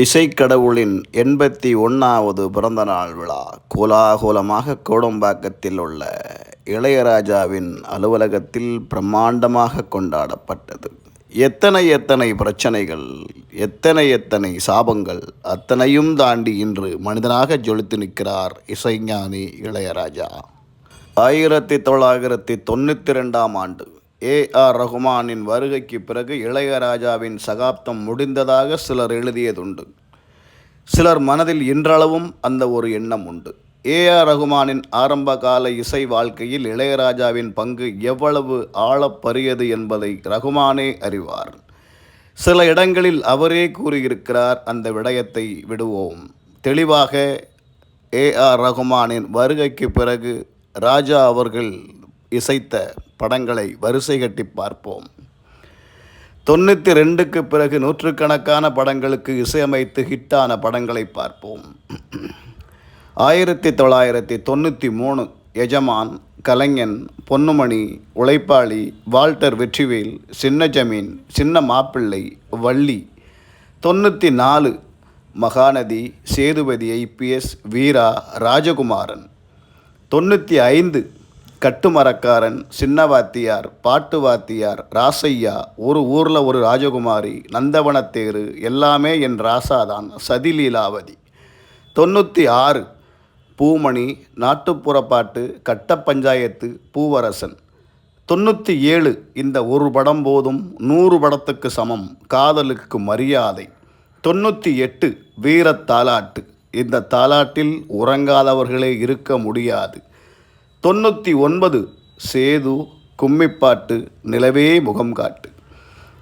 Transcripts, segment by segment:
இசைக்கடவுளின் எண்பத்தி ஒன்றாவது பிறந்தநாள் விழா கோலாகோலமாக கோடம்பாக்கத்தில் உள்ள இளையராஜாவின் அலுவலகத்தில் பிரம்மாண்டமாக கொண்டாடப்பட்டது. எத்தனை எத்தனை பிரச்சனைகள் எத்தனை எத்தனை சாபங்கள் அத்தனையும் தாண்டி இன்று மனிதனாக ஜொலித்து நிற்கிறார் இசைஞானி இளையராஜா. ஆயிரத்தி தொள்ளாயிரத்தி தொண்ணூற்றி ரெண்டாம் ஆண்டு ஏ ஆர் ரகுமானின் வருகைக்கு பிறகு இளையராஜாவின் சகாப்தம் முடிந்ததாக சிலர் எழுதியதுண்டு. சிலர் மனதில் இன்றளவும் அந்த ஒரு எண்ணம் உண்டு. ஏ ஆர் ரகுமானின் ஆரம்ப கால இசை வாழ்க்கையில் இளையராஜாவின் பங்கு எவ்வளவு ஆழப்பரியது என்பதை ரகுமானே அறிவார். சில இடங்களில் அவரே கூறியிருக்கிறார் அந்த விடயத்தை விடுவோம். தெளிவாக ஏ ஆர் ரகுமானின் வருகைக்கு பிறகு ராஜா அவர்கள் இசைத்த படங்களை வரிசை கட்டி பார்ப்போம். தொண்ணூற்றி ரெண்டுக்கு பிறகு நூற்றுக்கணக்கான படங்களுக்கு இசையமைத்து ஹிட்டான படங்களை பார்ப்போம். ஆயிரத்தி தொள்ளாயிரத்தி தொண்ணூற்றி மூணு எஜமான் கலைஞன் பொன்னுமணி உழைப்பாளி வால்டர் வெற்றிவேல் சின்ன ஜமீன் சின்ன மாப்பிள்ளை வள்ளி தொண்ணூற்றி நாலு மகாநதி சேதுபதி ஐபிஎஸ் வீரா ராஜகுமாரன் தொண்ணூற்றி ஐந்து கட்டுமரக்காரன் சின்ன வாத்தியார் பாட்டு வாத்தியார் ராசையா ஒரு ஊரில் ஒரு ராஜகுமாரி நந்தவனத்தேரு எல்லாமே என் ராசாதான் சதிலீலாவதி. தொண்ணூற்றி ஆறு பூமணி நாட்டுப்புற பாட்டு கட்ட பஞ்சாயத்து பூவரசன். தொண்ணூற்றி ஏழு இந்த ஒரு படம் போதும் நூறு படத்துக்கு சமம் காதலுக்கு மரியாதை. தொண்ணூற்றி எட்டு வீரத் தாலாட்டு இந்த தாலாட்டில் உறங்காதவர்களே இருக்க முடியாது. தொண்ணூற்றி ஒன்பது சேது கும்மிப்பாட்டு நிலவே முகம் காட்டு.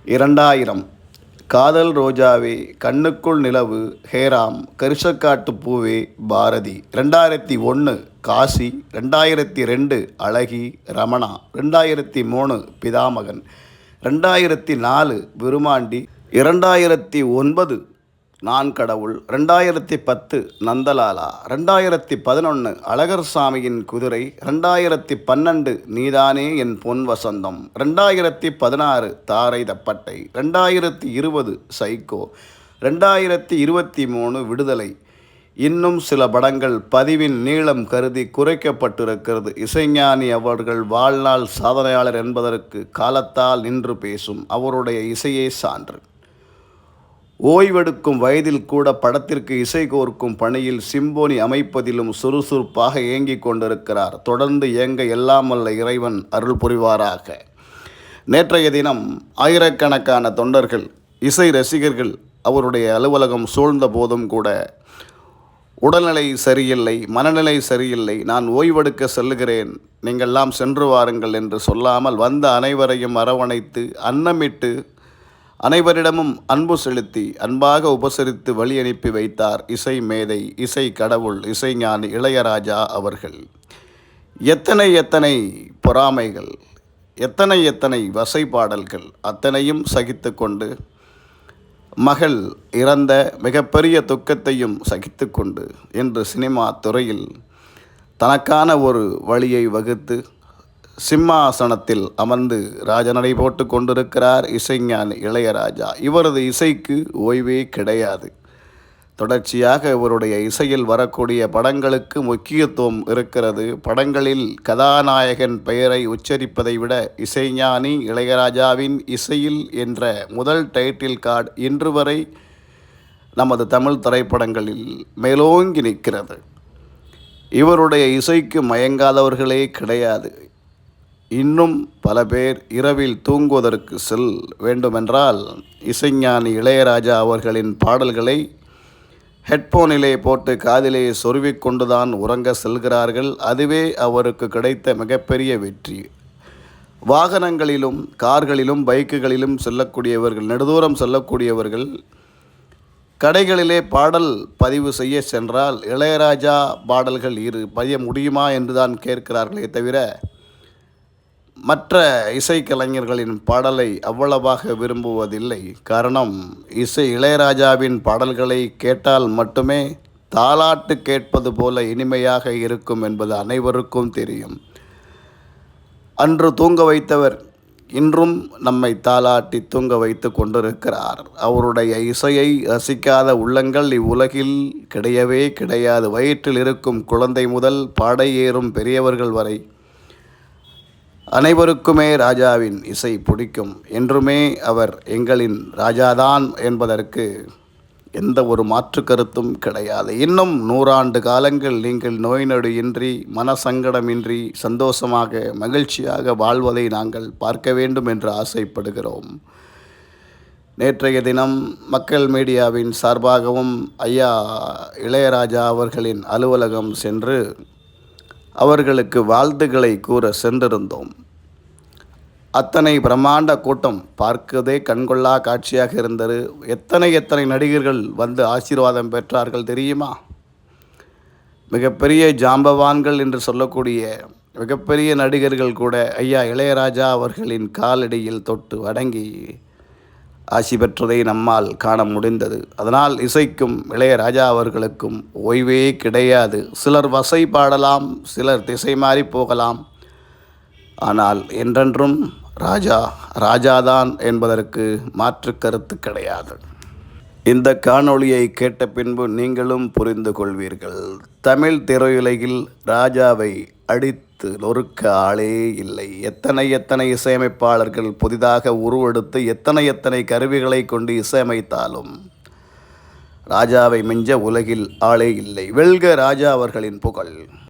இரண்டாயிரம். காதல் ரோஜாவே கண்ணுக்குள் நிலவு ஹேராம் கரிசக்காட்டு பூவே பாரதி. ரெண்டாயிரத்தி ஒன்று காசி. ரெண்டாயிரத்தி ரெண்டு அழகி ரமணா. ரெண்டாயிரத்தி மூணு பிதாமகன். ரெண்டாயிரத்தி நாலு விருமாண்டி. இரண்டாயிரத்தி ஒன்பது நான் கடவுள். ரெண்டாயிரத்தி பத்து நந்தலாலா. ரெண்டாயிரத்தி பதினொன்று அழகர் சாமியின் குதிரை. ரெண்டாயிரத்தி பன்னெண்டு நீதானே என் பொன் வசந்தம். ரெண்டாயிரத்தி பதினாறு தாரை தப்பட்டை. ரெண்டாயிரத்தி இருபது சைக்கோ. ரெண்டாயிரத்தி இருபத்தி மூணு விடுதலை. இன்னும் சில படங்கள் பதிவின் நீளம் கருதி குறைக்கப்பட்டிருக்கிறது. இசைஞானி அவர்கள் வாழ்நாள் சாதனையாளர் என்பதற்கு காலத்தால் நின்று பேசும் அவருடைய இசையே சான்று. ஓய்வெடுக்கும் வயதில் கூட படத்திற்கு இசை கோர்க்கும் பணியில் சிம்போனி அமைப்பதிலும் சுறுசுறுப்பாக இயங்கிக் கொண்டிருக்கிறார். தொடர்ந்து இயங்க எல்லாமல்ல இறைவன் அருள் புரிவாராக. நேற்றைய தினம் ஆயிரக்கணக்கான தொண்டர்கள் இசை ரசிகர்கள் அவருடைய அலுவலகம் சூழ்ந்த போதும் கூட உடல்நிலை சரியில்லை மனநிலை சரியில்லை நான் ஓய்வெடுக்க செல்லுகிறேன் நீங்கள்லாம் சென்று வாருங்கள் என்று சொல்லாமல் வந்த அனைவரையும் அரவணைத்து அன்னமிட்டு அனைவரிடமும் அன்பு செலுத்தி அன்பாக உபசரித்து வழி அனுப்பி வைத்தார் இசை மேதை இசை கடவுள் இசைஞானி இளையராஜா அவர்கள். எத்தனை எத்தனை பொறாமைகள் எத்தனை எத்தனை வசைப்பாடல்கள் அத்தனையும் சகித்து கொண்டு மகள் இறந்த மிகப்பெரிய துக்கத்தையும் சகித்து கொண்டு இன்று சினிமா துறையில் தனக்கான ஒரு வழியை வகுத்து சிம்மாசனத்தில் அமர்ந்து ராஜநடை போட்டு கொண்டிருக்கிறார் இசைஞானி இளையராஜா. இவரது இசைக்கு ஓய்வே கிடையாது. தொடர்ச்சியாக இவருடைய இசையில் வரக்கூடிய படங்களுக்கு முக்கியத்துவம் இருக்கிறது. படங்களில் கதாநாயகன் பெயரை உச்சரிப்பதை விட இசைஞானி இளையராஜாவின் இசையில் என்ற முதல் டைட்டில் கார்டு இன்று வரை நமது தமிழ் திரைப்படங்களில் மேலோங்கி நிற்கிறது. இவருடைய இசைக்கு மயங்காதவர்களே கிடையாது. இன்னும் பல பேர் இரவில் தூங்குவதற்கு செல் வேண்டுமென்றால் இசைஞானி இளையராஜா அவர்களின் பாடல்களை ஹெட்போனிலே போட்டு காதிலே சொருவிக்கொண்டுதான் உறங்க செல்கிறார்கள். அதுவே அவருக்கு கிடைத்த மிகப்பெரிய வெற்றி. வாகனங்களிலும் கார்களிலும் பைக்குகளிலும் செல்லக்கூடியவர்கள் நெடுதூரம் செல்லக்கூடியவர்கள் கடைகளிலே பாடல் பதிவு செய்ய சென்றால் இளையராஜா பாடல்கள் இரு பதிய முடியுமா என்றுதான் கேட்கிறார்களே தவிர மற்ற இசைக்கலைஞர்களின் பாடலை அவ்வளவாக விரும்புவதில்லை. காரணம் இசை இளையராஜாவின் பாடல்களை கேட்டால் மட்டுமே தாலாட்டு கேட்பது போல இனிமையாக இருக்கும் என்பது அனைவருக்கும் தெரியும். அன்று தூங்க வைத்தவர் இன்றும் நம்மை தாளாட்டி தூங்க வைத்து கொண்டிருக்கிறார். அவருடைய இசையை ரசிக்காத உள்ளங்கள் இவ்வுலகில் கிடையவே கிடையாது. வயிற்றில் இருக்கும் குழந்தை முதல் பாடை ஏறும் பெரியவர்கள் வரை அனைவருக்குமே ராஜாவின் இசை பிடிக்கும். என்றுமே அவர் எங்களின் ராஜாதான் என்பதற்கு எந்த ஒரு மாற்று கருத்தும் கிடையாது. இன்னும் நூறாண்டு காலங்கள் நீங்கள் நோய் நொடியின்றி மனசங்கடமின்றி சந்தோஷமாக மகிழ்ச்சியாக வாழ்வதை நாங்கள் பார்க்க வேண்டும் என்று ஆசைப்படுகிறோம். நேற்றைய தினம் மக்கள் மீடியாவின் சார்பாகவும் ஐயா இளையராஜா அவர்களின் அலுவலகம் சென்று அவர்களுக்கு வாழ்த்துக்களை கூற சென்றிருந்தோம். அத்தனை பிரம்மாண்ட கூட்டம் பார்க்கதே கண்கொள்ளா காட்சியாக இருந்தது. எத்தனை எத்தனை நடிகர்கள் வந்து ஆசீர்வாதம் பெற்றார்கள் தெரியுமா? மிகப்பெரிய ஜாம்பவான்கள் என்று சொல்லக்கூடிய மிகப்பெரிய நடிகர்கள் கூட ஐயா இளையராஜா அவர்களின் காலடியில் தொட்டு வணங்கி ஆசி பெற்றதை நம்மால் காண முடிந்தது. அதனால் இசைக்கும் இளையராஜா அவர்களுக்கும் ஓய்வே கிடையாது. சிலர் வசை பாடலாம் சிலர் திசை மாறி போகலாம். ஆனால் என்றென்றும் ராஜா ராஜாதான் என்பதற்கு மாற்று கருத்து கிடையாது. இந்த காணொளியை கேட்ட பின்பு நீங்களும் புரிந்து கொள்வீர்கள். தமிழ் திரையுலகில் ராஜாவை அடித்து நொறுக்க ஆளே இல்லை. எத்தனை எத்தனை இசையமைப்பாளர்கள் புதிதாக உருவெடுத்து எத்தனை எத்தனை கருவிகளை கொண்டு இசையமைத்தாலும் ராஜாவை மிஞ்ச உலகில் ஆளே இல்லை. வெல்க ராஜா அவர்களின் புகழ்.